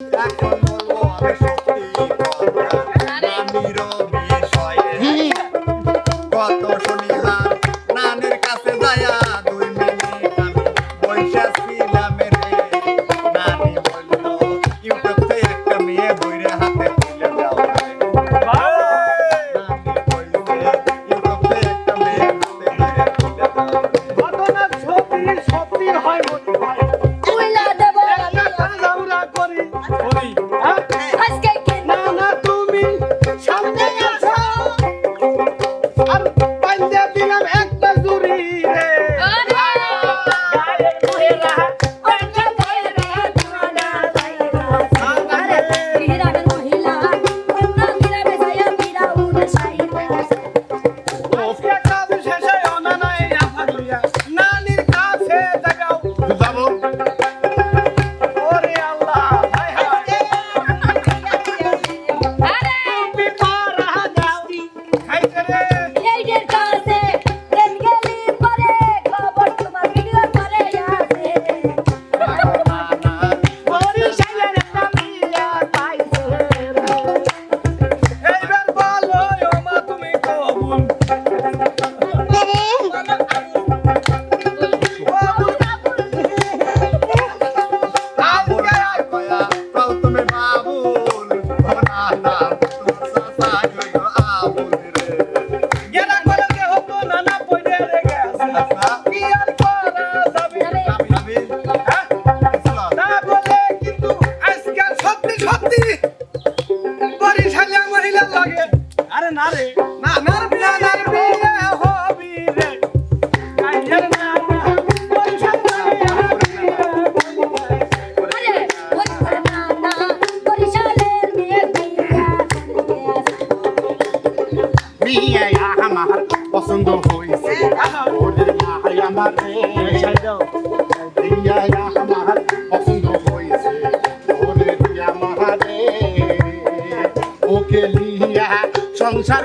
Back on the wall. পছন্দ হয়েছে ওরে নাই আমার রে দিয়া আমার পছন্দ হয়েছে ওরে দিয়া আমার রে ওকে লিয়া সংসার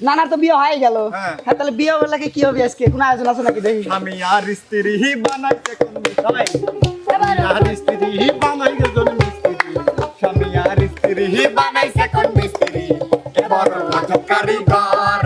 নানার তো বিয়ে হয়ে গেল। হ্যাঁ।, হ্যাঁ তাহলে বিয়ে হলে কি কি হবে আজকে? কোন আয়োজন আছে নাকি দেখি? আমি আর স্ত্রী হি বানাইতে কোন বিষয় আর স্ত্রী হি বানাই কোন মিস্ত্রি আমি আর স্ত্রী হি বানাইছে কোন মিস্ত্রি এবার কারিগর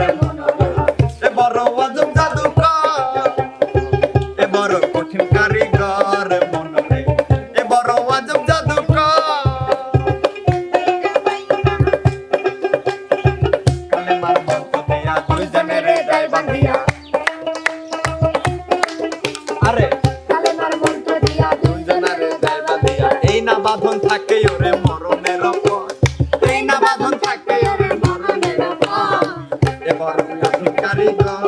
থাকে ওরে মরণের পর এই না বাঁধন থাকে ওরে মরণের পর এবার কারিগর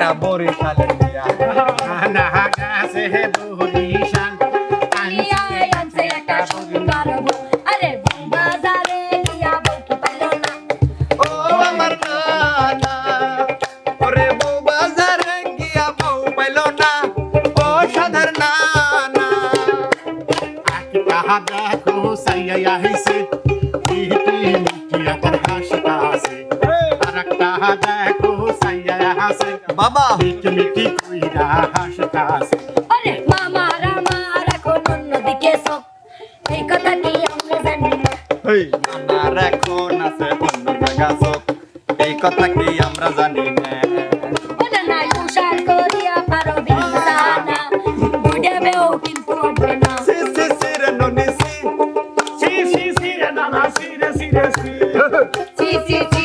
একটা বরিশালের বিয়া না গাছে বরিশাল মিলিয়া আনছে একটা হাসিতা আছে আরে মামা রামার এখন অন্যদিকে সব এই কথা কি আমরা জানি না। হেই নানার এখন আছে অন্য জায়গা সব এই কথা কি আমরা জানি না। ওটা নাই উষার করিয়া পারো বিছানা। বুড়েবেও কিন্তু উঠবে না। সি সি সি রে ননি সি। সি সি সি রে নানা সি রে সি রে সি। চি চি চি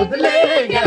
बदलेगा